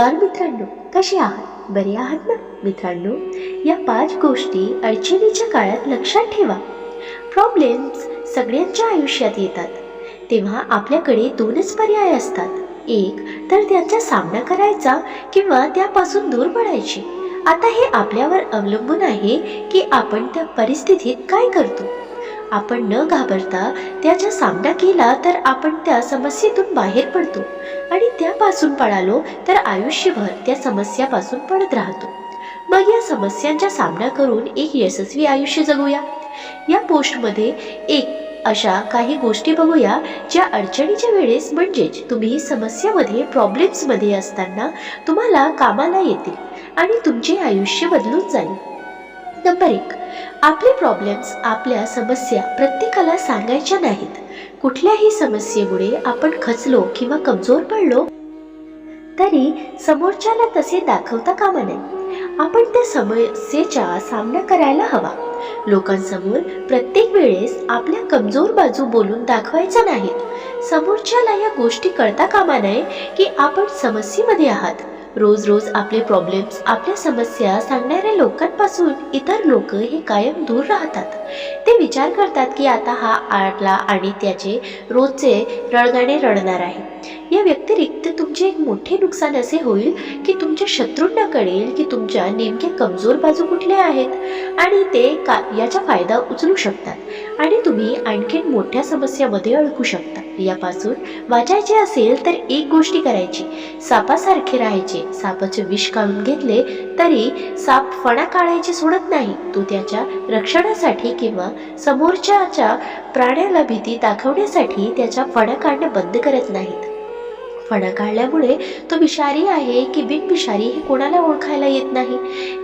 नमस्कार मित्रांनो कसे आहात? बरे आहात ना? मित्रांनो या पाच गोष्टी अडचणीच्या काळात लक्षात ठेवा. प्रॉब्लेम्स सगळ्यांच्या आयुष्यात येतात. तेव्हा आपल्याकडे दोनच पर्याय असतात. एक तर त्यांचा सामना करायचा किंवा त्यापासून दूर पडायचे. आता हे आपल्यावर अवलंबून आहे की आपण त्या परिस्थितीत काय करतो. आपण न घाबरता त्याचा सामना केला तर आपण त्या समस्येतून बाहेर पडतो. आणि त्यापासून पळालो तर आयुष्यभर त्या समस्यापासून पडत राहतो. मग या समस्यांचा सामना करून एक यशस्वी आयुष्य जगूया. या पोस्टमध्ये एक अशा काही गोष्टी बघूया ज्या अडचणीच्या वेळेस म्हणजेच तुम्ही समस्यामध्ये प्रॉब्लेम्समध्ये असताना तुम्हाला कामाला येतील आणि तुमचे आयुष्य बदलून जाईल. नंबर एक आपले प्रॉब्लेम्स आपल्या समस्या प्रत्येकाला सांगायच्या नाहीत. कुठल्याही समस्येमुळे आपण खचलो किंवा कमजोर पडलो तरी समोरच्याला तसे दाखवता कामा नये. आपण त्या समस्येचा सामना करायला हवा. लोकांसमोर प्रत्येक वेळेस आपल्या कमजोर बाजू बोलून दाखवायचा नाहीत समोरच्याला या गोष्टी कळता कामा नये की आपण समस्येमध्ये आहात. रोज रोज आपले प्रॉब्लेम्स आपल्या समस्या सांगणाऱ्या लोकांपासून इतर लोक हे कायम दूर राहतात. ते विचार करतात की आता हा आडला आणि त्याचे रोजचे रडगाणे रडणार आहे या व्यतिरिक्त तुमचे एक मोठे नुकसान असे होईल की तुमच्या शत्रूंना कळेल की तुमच्या नेमक्या कमजोर बाजू कुठल्या आहेत आणि ते का याचा फायदा उचलू शकतात. आणि तुम्ही आणखीन मोठ्या समस्यामध्ये अडकू शकता. यापासून वाचायचे असेल तर एक गोष्टी करायची. सापासारखे राहायचे. सापाचे विष काढून घेतले तरी साप फणा काढायचे सोडत नाही. तो त्याच्या रक्षणासाठी किंवा समोरच्याच्या प्राण्याला भीती दाखवण्यासाठी त्याच्या फणा काढणं बंद करत नाहीत. फणा काढल्यामुळे तो विषारी आहे की बिनविषारी हे कोणाला ओळखायला येत नाही.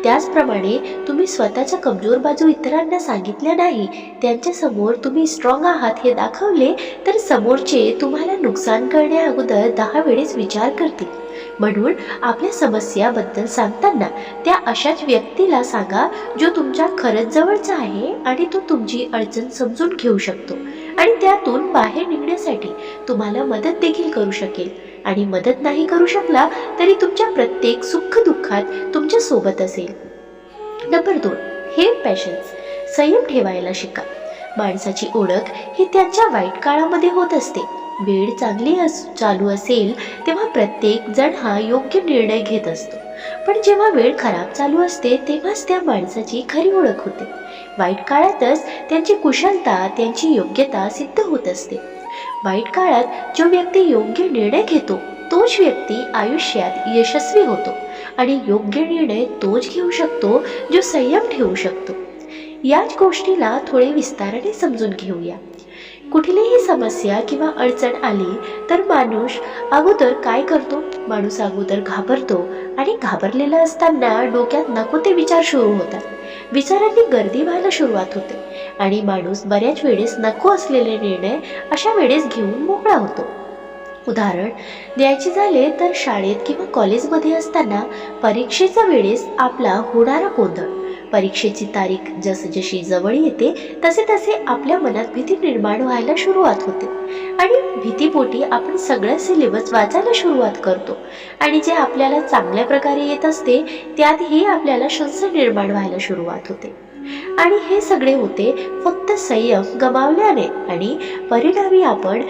त्याचप्रमाणे तुम्ही स्वतःच्या कमजोर बाजू इतरांना सांगितल्या नाही त्यांच्यासमोर तुम्ही स्ट्रॉंग आहात हे दाखवले तर समोरचे तुम्हाला नुकसान करण्या अगोदर दहा वेळेस विचार करतील. म्हणून आपल्या समस्याबद्दल सांगताना त्या अशाच व्यक्तीला सांगा जो तुमच्या खरंच जवळचा आहे आणि तो तुमची अडचण समजून घेऊ शकतो आणि त्यातून बाहेर निघण्यासाठी तुम्हाला मदत देखील करू शकेल. आणि मदत नाही करू शकला तरी तुमच्या प्रत्येक सुख दुःखात तुमच्यासोबत असेल. नंबर दोन हे पॅशन्स संयम ठेवायला शिका. माणसाची ओळख ही त्यांच्या वाईट काळामध्ये होत असते. वेळ चांगली अस चालू असेल तेव्हा प्रत्येक जण हा योग्य निर्णय घेत असतो. पण जेव्हा वेळ खराब चालू असते तेव्हाच त्या माणसाची खरी ओळख होते. वाईट काळातच त्यांची कुशलता त्यांची योग्यता सिद्ध होत असते. वाईट काळात जो व्यक्ती योग्य निर्णय घेतो तोच व्यक्ती आयुष्यात यशस्वी होतो आणि योग्य निर्णय तोच घेऊ शकतो जो संयम ठेवू शकतो. याच गोष्टीला थोडे विस्ताराने समजून घेऊया. कुठलीही समस्या किंवा अडचण आली तर माणूस अगोदर काय करतो? माणूस अगोदर घाबरतो आणि घाबरलेला असताना डोक्यात नको ते विचार सुरू होतात. विचारांनी गर्दी व्हायला सुरुवात होते. आणि माणूस बऱ्याच वेळेस नको असलेले निर्णय अशा वेळेस घेऊन मोकळा होतो. उदाहरण द्यायचे झाले तर शाळेत किंवा कॉलेजमध्ये असताना परीक्षेच्या वेळेस आपला होणारा गोंधळ. परीक्षेची तारीख जसजशी जवळ येते तसे तसे आपल्या मनात भीती निर्माण व्हायला सुरुवात होते. आणि भीतीपोटी आपण सगळं सिलेबस वाचायला सुरुवात करतो. आणि जे आपल्याला चांगल्या प्रकारे येत असते त्यातही आपल्याला संशय निर्माण व्हायला सुरुवात होते. आणि हे सगळे होते फक्त संयम गमावल्याने आणि परिणामी आपण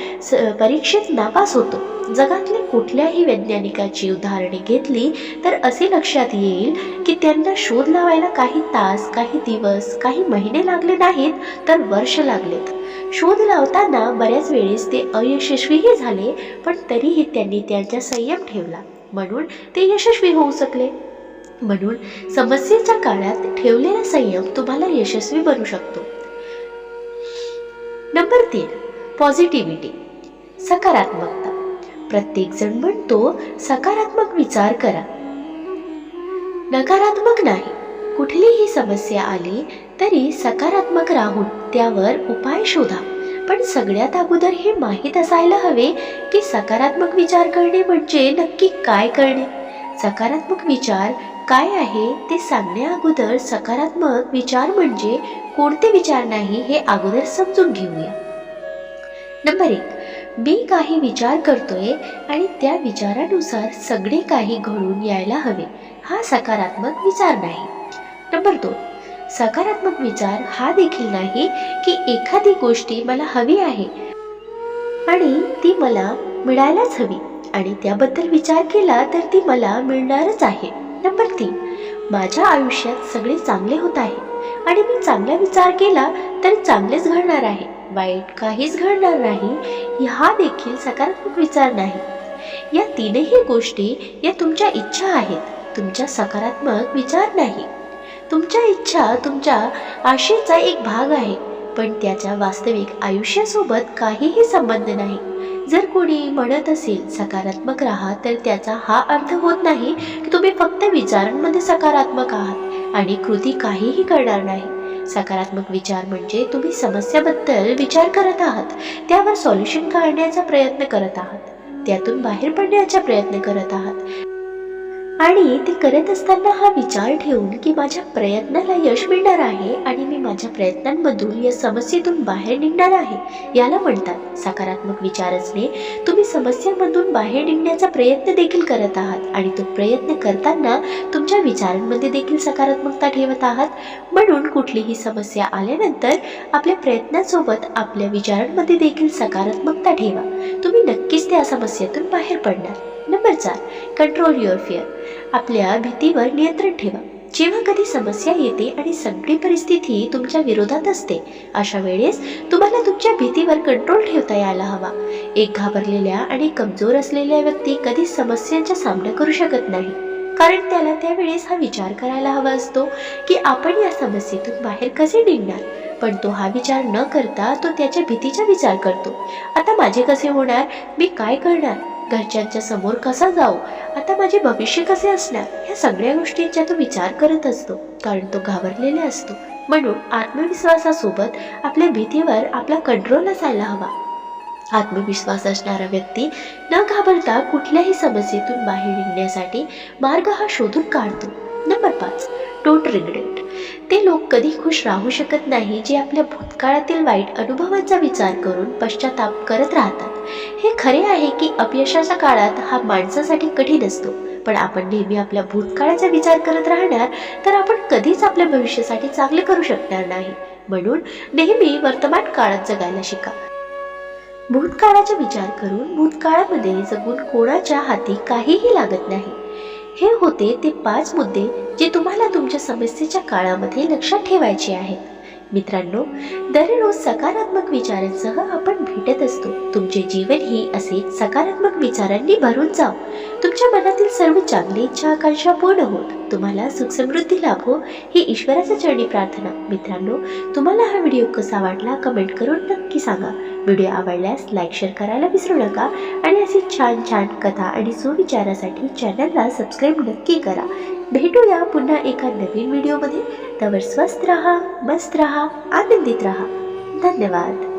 परीक्षेत नापास होतो. जगातल्या कुठल्याही वैज्ञानिकाची उदाहरणे घेतली तर असे लक्षात येईल की त्यांना शोध लावायला काही तास काही दिवस काही महिने लागले नाहीत तर वर्ष लागलेत. शोध लावताना बऱ्याच वेळेस ते अयशस्वीही झाले पण तरीही त्यांनी त्यांचा संयम ठेवला. म्हणून ते यशस्वी होऊ शकले. म्हणून समस्येच्या काळात ठेवलेला संयम तुम्हाला यशस्वी बनू शकतो. नंबर तीन पॉझिटिव्हिटी सकारात्मकता. प्रत्येक जण म्हणतो सकारात्मक विचार करा. नकारात्मक नाही कुठलीही समस्या आली तरी सकारात्मक राहून त्यावर उपाय शोधा. पण सगळ्यात अगोदर हे माहीत असायला हवे की सकारात्मक विचार करणे म्हणजे नक्की काय करणे. सकारात्मक विचार काय आहे ते सांगण्या अगोदर सकारात्मक विचार म्हणजे कोणते विचार नाही हे अगोदर समजून घेऊया. नंबर एक मी काही विचार करतोय आणि त्या विचारानुसार सगळे काही घडून यायला हवे हा सकारात्मक विचार नाही. नंबर दोन सकारात्मक विचार हा देखील नाही की एखादी गोष्टी मला हवी आहे आणि ती मला मिळायलाच हवी आणि त्याबद्दल विचार केला तर ती मला मिळणारच आहे. नंबर तीन माझ्या आयुष्यात सगळे चांगले होत आहे. आणि मी चांगला विचार केला तर चांगलेच घडणार आहे. वाईट काहीच घडणार नाही. हा देखील सकारात्मक विचार नाही. या तीनही गोष्टी या तुमच्या इच्छा आहेत. तुमच्या सकारात्मक विचार नाही. तुमच्या इच्छा तुमच्या आशेचा एक भाग आहे. पण त्याच्या वास्तविक आयुष्यासोबत काहीही संबंध नाही. जर कोणी म्हणत असेल सकारात्मक राहा तर त्याचा हा अर्थ होत नाही की तुम्ही फक्त विचारांमध्ये सकारात्मक आहात आणि कृती काहीही करणार नाही. सकारात्मक विचार म्हणजे तुम्ही समस्याबद्दल विचार करत आहात त्यावर सॉल्युशन काढण्याचा प्रयत्न करत आहात त्यातून बाहेर पडण्याचा प्रयत्न करत आहात. आणि ते करत असताना हा विचार ठेवून की माझ्या प्रयत्नाला यश मिळणार आहे आणि मी माझ्या प्रयत्नांमधून या समस्येतून बाहेर निघणार आहे याला म्हणतात. सकारात्मक विचार असणे तुम्ही समस्यांमधून बाहेर निघण्याचा प्रयत्न देखील करत आहात आणि तो प्रयत्न करताना तुमच्या विचारांमध्ये देखील सकारात्मकता ठेवत आहात. म्हणून कुठलीही समस्या आल्यानंतर आपल्या प्रयत्नासोबत आपल्या विचारांमध्ये देखील सकारात्मकता ठेवा. तुम्ही नक्कीच त्या समस्येतून बाहेर पडणार. नंबर चार कंट्रोल युअर फिअर आपल्या भीतीवर नियंत्रण ठेवा. जेव्हा कधी समस्या येते आणि सगळी परिस्थिती तुमच्या विरोधात असते अशा वेळेस तुम्हाला तुमच्या भीतीवर कंट्रोल ठेवता यायला हवा. एक घाबरलेल्या आणि कमजोर असलेल्या व्यक्ती कधी समस्यांचा सामना करू शकत नाही. कारण त्याला त्यावेळेस हा विचार करायला हवा असतो की आपण या समस्येतून बाहेर कसे निघणार? पण तो हा विचार न करता तो त्याच्या भीतीचा विचार करतो. आता माझे कसे होणार? मी काय करणार? घरच्यांच्या समोर कसा जाऊ? आता माझे भविष्य कसे असणार? ह्या सगळ्या गोष्टींचा तो विचार करत असतो. कारण तो घाबरलेला असतो. म्हणून आत्मविश्वासासोबत आपल्या भीतीवर आपला कंट्रोल असायला हवा. आत्मविश्वास असणारा व्यक्ती न घाबरता कुठल्याही समस्येतून बाहेर निघण्यासाठी मार्ग हा शोधून काढतो. नंबर पाच. टोट रिग्रेट ते लोक कधी खुश राहू शकत नाही जे आपल्या भूतकाळातील वाईट अनुभवांचा विचार करून पश्चाताप करत राहतात. हे खरे आहे की अपयशाच्या काळात हा माणसासाठी कठीण असतो. पण आपण नेहमी आपल्या भूतकाळाचा विचार करत राहणार तर आपण कधीच आपल्या भविष्यासाठी चांगले करू शकणार नाही. म्हणून नेहमी वर्तमान काळात जगायला शिका. भूतकाळाचा विचार करून भूतकाळामध्ये जगून कोणाच्या हाती काहीही लागत नाही. हे होते ते पाच मुद्दे जे तुम्हाला तुमच्या समस्येच्या काळामध्ये लक्षात ठेवायचे आहेत. मित्रांनो दररोज सकारात्मक विचारांसह आपण भेटत असतो. तुमचे जीवन ही असे सकारात्मक विचारांनी भरून जाव. तुमच्या मनातील सर्व चांगली इच्छा आकांक्षा पूर्ण होत. तुम्हाला सुख समृद्धी लाभो ही ईश्वराच्या चरणी प्रार्थना. मित्रांनो तुम्हाला हा व्हिडिओ कसा वाटला कमेंट करून नक्की सांगा. व्हिडिओ आवडल्यास लाईक शेअर करायला विसरू नका. आणि अशी छान छान कथा आणि सुविचारासाठी चॅनलला सबस्क्राईब नक्की करा. भेटूया पुन्हा एका नवीन व्हिडिओमध्ये. तवर स्वस्त रहा मस्त रहा आनंदित रहा. धन्यवाद.